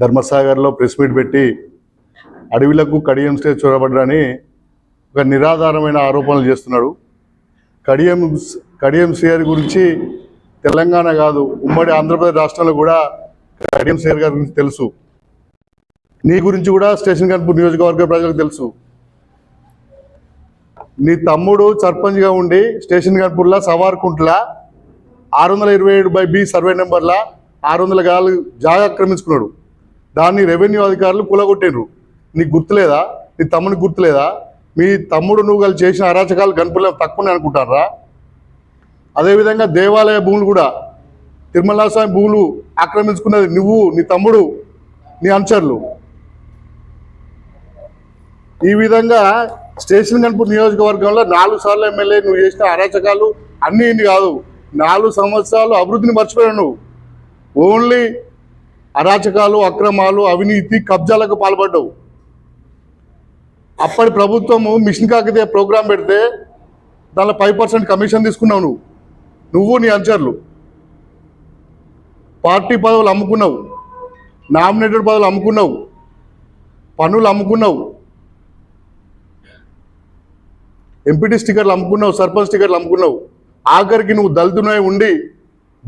ధర్మసాగర్లో press meet పెట్టి అడవిలకు Kadiyam stage చొరబడ్డని ఒక నిరాధారమైన ఆరోపణలు చేస్తున్నాడు. కడియం కడియం సేర్ గురించి తెలంగాణ కాదు ఉమ్మడి ఆంధ్రప్రదేశ్ రాష్ట్రంలో కూడా కడియం సేర్ గారి గురించి తెలుసు. నీ గురించి కూడా స్టేషన్ కన్పూర్ నియోజకవర్గ ప్రజలకు తెలుసు. నీ తమ్ముడు సర్పంచ్గా ఉండి స్టేషన్ కన్పూర్లో సవార్కుంట్లా ఆరు వందల ఇరవై ఏడు బై బి సర్వే నెంబర్లా ఆరు వందల గాలు జాగా ఆక్రమించుకున్నాడు. దాన్ని రెవెన్యూ అధికారులు కూలగొట్టినరు నీకు గుర్తులేదా? నీ తమ్మునికి గుర్తులేదా? మీ తమ్ముడు నువ్వు చేసిన అరాచకాలు కనుపలే తక్కువనే అనుకుంటారా? అదేవిధంగా దేవాలయ భూములు కూడా తిరుమల స్వామి భూములు ఆక్రమించుకున్నది నువ్వు నీ తమ్ముడు నీ అనుచరులు. ఈ విధంగా స్టేషన్ కనుపూర్ నియోజకవర్గంలో నాలుగు సార్లు ఎమ్మెల్యే నువ్వు చేసిన అరాచకాలు అన్నీ ఇన్ని కాదు. నాలుగు సంవత్సరాలు అభివృద్ధిని మర్చిపోయావు నువ్వు. ఓన్లీ అరాచకాలు అక్రమాలు అవినీతి కబ్జాలకు పాల్పడ్డావు. అప్పటి ప్రభుత్వము మిషన్ కాకతీయ ప్రోగ్రాం పెడితే దానిలో ఫైవ్ పర్సెంట్ కమిషన్ తీసుకున్నావు నువ్వు. నువ్వు నీ అనుచరులు. పార్టీ పదవులు అమ్ముకున్నావు. నామినేటెడ్ పదవులు అమ్ముకున్నావు. పనులు అమ్ముకున్నావు. ఎంపీటీ స్టిక్కర్లు అమ్ముకున్నావు సర్పంచ్ స్టిక్కర్లు అమ్ముకున్నావు. ఆఖరికి నువ్వు దళితునై ఉండి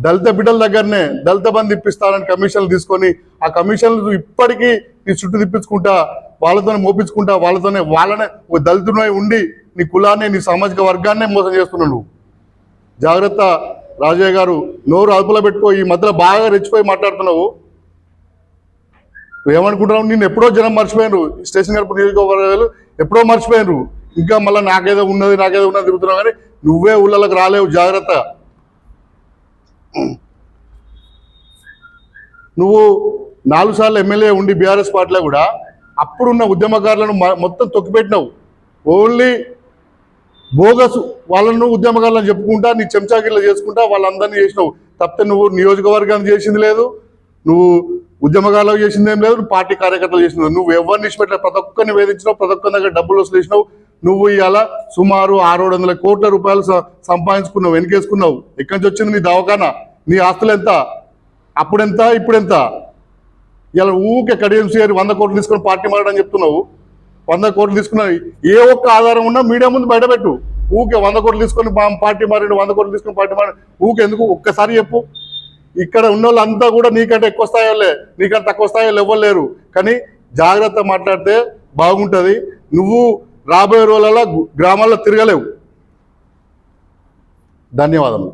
దళిత బిడ్డల దగ్గరనే దళిత బంధు ఇప్పిస్తారని కమిషన్లు తీసుకొని ఆ కమిషన్లు ఇప్పటికీ నీ చుట్టూ తిప్పించుకుంటా వాళ్ళతోనే మోపించుకుంటా వాళ్ళతోనే వాళ్ళనే ఒక దళితునై ఉండి నీ కులాన్ని నీ సామాజిక వర్గాన్నే మోసం చేస్తున్నావు జాగ్రత్త రాజయ్య గారు నోరు అదుపులో పెట్టుకో ఈ మధ్యలో బాగా రెచ్చిపోయి మాట్లాడుతున్నావు. నువ్వు ఏమనుకుంటున్నావు నేను ఎప్పుడో జనం మర్చిపోయినారు. ఈ స్టేషన్ గడప నియోజకవర్గాలు ఎప్పుడో మర్చిపోయినారు. ఇంకా మళ్ళీ నాకేదో ఉన్నది నాకేదో ఉన్నది తిరుగుతున్నావు కానీ నువ్వే ఊళ్ళలోకి రాలేవు. జాగ్రత్త. నువ్వు నాలుగు సార్లు ఎమ్మెల్యే ఉండి బీఆర్ఎస్ పార్టీలో కూడా అప్పుడున్న ఉద్యమకారులను మొత్తం తొక్కిపెట్టినావు. ఓన్లీ బోగస్ వాళ్ళను ఉద్యమకారులను చెప్పుకుంటా నీ చెంచాగిరిలో చేసుకుంటా వాళ్ళందరినీ చేసినావు. తప్పితే నువ్వు నియోజకవర్గాన్ని చేసింది లేదు నువ్వు ఉద్యమకారులకు చేసింది ఏం లేదు పార్టీ కార్యకర్తలు చేసింది నువ్వు ఎవరిని ఇచ్చిపెట్టావు ప్రతి ఒక్కరిని వేధించినావు ప్రతి ఒక్కరి దగ్గర డబ్బులు వసూలు చేసినావు. నువ్వు ఇవాళ సుమారు ఆరు వందల కోట్ల రూపాయలు సంపాదించుకున్నావు వెనకేసుకున్నావు. ఎక్కడి నుంచి వచ్చింది నీ దవాఖానా? నీ ఆస్తులు ఎంత? అప్పుడెంత? ఇప్పుడెంత? ఇలా ఊకే కడియం గారు వంద కోట్లు తీసుకొని పార్టీ మారడం చెప్తున్నావు. వంద కోట్లు తీసుకున్నావు ఏ ఒక్క ఆధారం ఉన్నా మీడియా ముందు బయటపెట్టు. ఊకే వంద కోట్లు తీసుకొని పార్టీ మారాడు వంద కోట్లు తీసుకొని పార్టీ మారాడు. ఊకే ఎందుకు? ఒక్కసారి చెప్పు. ఇక్కడ ఉన్న వాళ్ళంతా కూడా నీకంటే ఎక్కువ స్థాయిలే నీకంటే తక్కువ స్థాయిలో ఎవ్వరు లేరు. కానీ జాగ్రత్త మాట్లాడితే బాగుంటుంది. నువ్వు రాబోయే రోజులలో గ్రామాల్లో తిరగలేవు. ధన్యవాదములు.